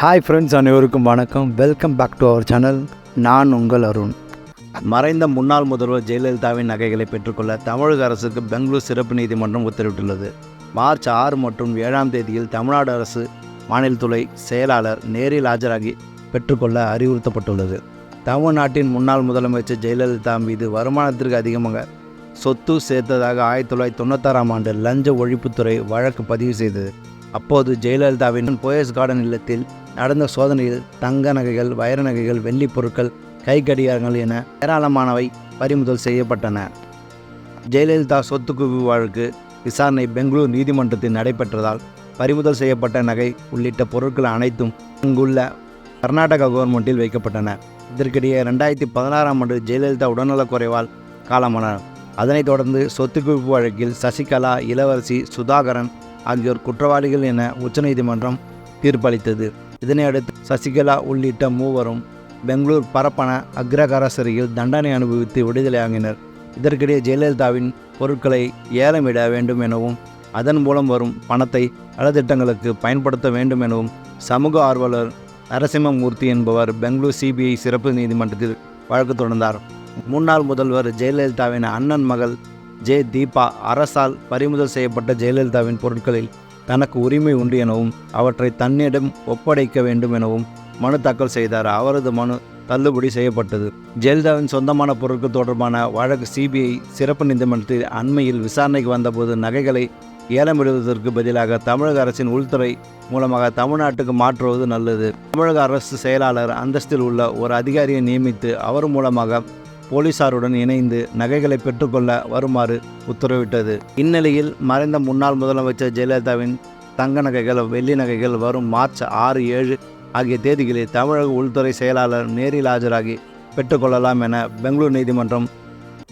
Hi friends அனைவருக்கும் வணக்கம். Welcome back to our channel நான் உங்கள் அருண். மறைந்த முன்னாள் முதல்வர் ஜெயலலிதாவின் நகைகளை பெற்றுக்கொள்ள தமிழக அரசுக்கு பெங்களூர் சிறப்பு நீதிமன்றம் உத்தரவிட்டுள்ளது. மார்ச் ஆறு மற்றும் ஏழாம் தேதியில் தமிழ்நாடு அரசு மாநிலத்துறை செயலாளர் நேரில் ஆஜராகி பெற்றுக்கொள்ள அறிவுறுத்தப்பட்டுள்ளது. தமிழ்நாட்டின் முன்னாள் முதலமைச்சர் ஜெயலலிதா மீது வருமானத்திற்கு அதிகமாக சொத்து சேர்த்ததாக ஆயிரத்தி தொள்ளாயிரத்தி தொண்ணூத்தாறாம் ஆண்டு லஞ்ச ஒழிப்புத்துறை வழக்கு பதிவு செய்தது. அப்போது ஜெயலலிதாவின் போயஸ் கார்டன் இல்லத்தில் நடந்த சோதனையில் தங்க நகைகள் வைர நகைகள் வெள்ளிப் பொருட்கள் கைக்கடிகாரங்கள் என ஏராளமானவை பறிமுதல் செய்யப்பட்டன. ஜெயலலிதா சொத்து வழக்கு விசாரணை பெங்களூர் நீதிமன்றத்தில் நடைபெற்றதால் பறிமுதல் செய்யப்பட்ட நகை உள்ளிட்ட பொருட்கள் அனைத்தும் இங்குள்ள கர்நாடகா கவர்மெண்ட்டில் வைக்கப்பட்டன. இதற்கிடையே ரெண்டாயிரத்தி பதினாறாம் ஆண்டு ஜெயலலிதா உடல்நலக்குறைவால் காலமானார். அதனைத் தொடர்ந்து சொத்து குவிப்பு வழக்கில் சசிகலா இளவரசி சுதாகரன் ஆகியோர் குற்றவாளிகள் என உச்சநீதிமன்றம் தீர்ப்பளித்தது. இதனையடுத்து சசிகலா உள்ளிட்ட மூவரும் பெங்களூர் பரப்பன அக்ரகார சிறையில் தண்டனை அனுபவித்து விடுதலையாகினர் இதற்கிடையே ஜெயலலிதாவின் பொருட்களை ஏலமிட வேண்டும் எனவும் அதன் மூலம் வரும் பணத்தை நலத்திட்டங்களுக்கு பயன்படுத்த வேண்டும் எனவும் சமூக ஆர்வலர் நரசிம்மமூர்த்தி என்பவர் பெங்களூர் சிபிஐ சிறப்பு நீதிமன்றத்தில் வழக்கு தொடர்ந்தார். முன்னாள் முதல்வர் ஜெயலலிதாவின் அண்ணன் மகள் ஜே தீபா அரசால் பறிமுதல் செய்யப்பட்ட ஜெயலலிதாவின் பொருட்களில் தனக்கு உரிமை உண்டு எனவும் அவற்றை தன்னிடம் ஒப்படைக்க வேண்டும் எனவும் மனு தாக்கல் செய்தார். அவரது மனு தள்ளுபடி செய்யப்பட்டது. ஜெயலலிதாவின் சொந்தமான பொருட்கள் தொடர்பான வழக்கு சிபிஐ சிறப்பு நீதிமன்றத்தில் அண்மையில் விசாரணைக்கு வந்தபோது நகைகளை ஏலமிடுவதற்கு பதிலாக தமிழக அரசின் உள்துறை மூலமாக தமிழ்நாட்டுக்கு மாற்றுவது நல்லது. தமிழக அரசு செயலாளர் அந்தஸ்தில் உள்ள ஒரு அதிகாரியை நியமித்து அவர் மூலமாக போலீசாருடன் இணைந்து நகைகளை பெற்றுக்கொள்ள வருமாறு உத்தரவிட்டது. இந்நிலையில் மறைந்த முன்னாள் முதலமைச்சர் ஜெயலலிதாவின் தங்க நகைகள் வெள்ளி நகைகள் வரும் மார்ச் ஆறு ஏழு ஆகிய தேதிகளில் தமிழக உள்துறை செயலாளர் நேரில் ஆஜராகி பெற்றுக்கொள்ளலாம் என பெங்களூர் நீதிமன்றம்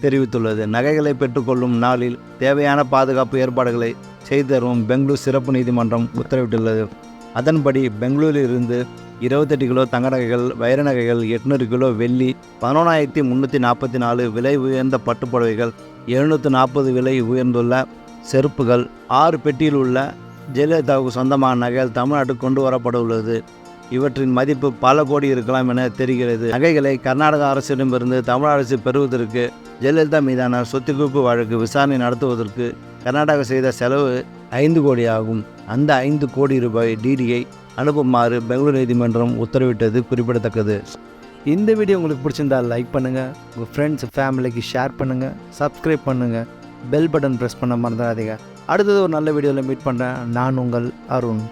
தெரிவித்துள்ளது. நகைகளை பெற்றுக்கொள்ளும் நாளில் தேவையான பாதுகாப்பு ஏற்பாடுகளை செய்து தரும் பெங்களூர் சிறப்பு நீதிமன்றம் உத்தரவிட்டுள்ளது. அதன்படி பெங்களூரிலிருந்து இருபத்தெட்டு கிலோ தங்க நகைகள் வைர நகைகள் எட்நூறு கிலோ வெள்ளி பதினொன்றாயிரத்தி முந்நூற்றி நாற்பத்தி நாலு விலை உயர்ந்த பட்டுப்புடவைகள் எழுநூற்று நாற்பது விலை உயர்ந்துள்ள செருப்புகள் ஆறு பெட்டியில் உள்ள ஜெயலலிதாவுக்கு சொந்தமான நகைகள் தமிழ்நாட்டுக்கு கொண்டு வரப்பட உள்ளது. இவற்றின் மதிப்பு பல கோடி இருக்கலாம் என தெரிகிறது. நகைகளை கர்நாடக அரசிடமிருந்து தமிழ் அரசு பெறுவதற்கு ஜெயலலிதா மீதான சொத்து குவிப்பு வழக்கு விசாரணை நடத்துவதற்கு கர்நாடகா செய்த செலவு ஐந்து கோடி ஆகும். அந்த ஐந்து கோடி ரூபாய் டிடியை அனுப்புமாறு பெங்களூர் நீதிமன்றம் உத்தரவிட்டது குறிப்பிடத்தக்கது. இந்த வீடியோ உங்களுக்கு பிடிச்சிருந்தா லைக் பண்ணுங்கள் உங்கள் ஃப்ரெண்ட்ஸ் ஃபேமிலிக்கு ஷேர் பண்ணுங்கள் சப்ஸ்கிரைப் பண்ணுங்கள் பெல் பட்டன் ப்ரெஸ் பண்ண மறந்துடாதீங்க. அடுத்தது ஒரு நல்ல வீடியோவில் மீட் பண்ணுறேன் நான் உங்கள் அருண்.